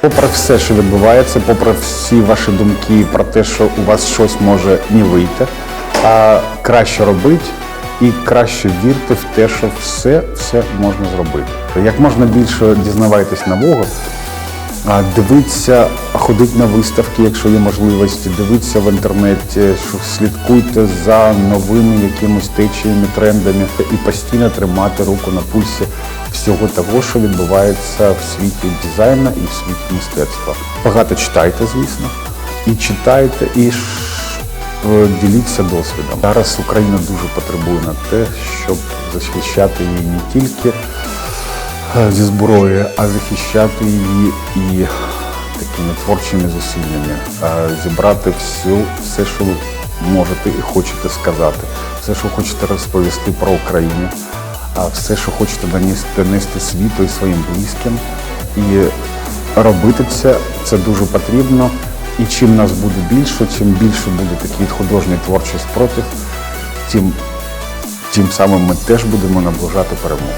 попри все, що відбувається, попри всі ваші думки про те, що у вас щось може не вийти, а краще робити і краще вірте в те, що все, все можна зробити. Як можна більше дізнавайтесь нового, Дивіться, ходіть на виставки, якщо є можливості, дивіться в інтернеті, слідкуйте за новими якимось течіями, трендами і постійно тримати руку на пульсі всього того, що відбувається в світі дизайну і в світі мистецтва. Багато читайте, звісно, і читайте, і е, діліться досвідом. Зараз Україна дуже потребує на те, щоб захищати її не тільки е, зі зброї, а захищати її і творчими зусиллями, зібрати всю, все, що ви можете і хочете сказати, все, що хочете розповісти про Україну, все, що хочете донести, донести світу і своїм близьким. І робити це, це дуже потрібно. І чим нас буде більше, чим більше буде такий художній творчий спротив, тим, тим самим ми теж будемо наближати перемогу.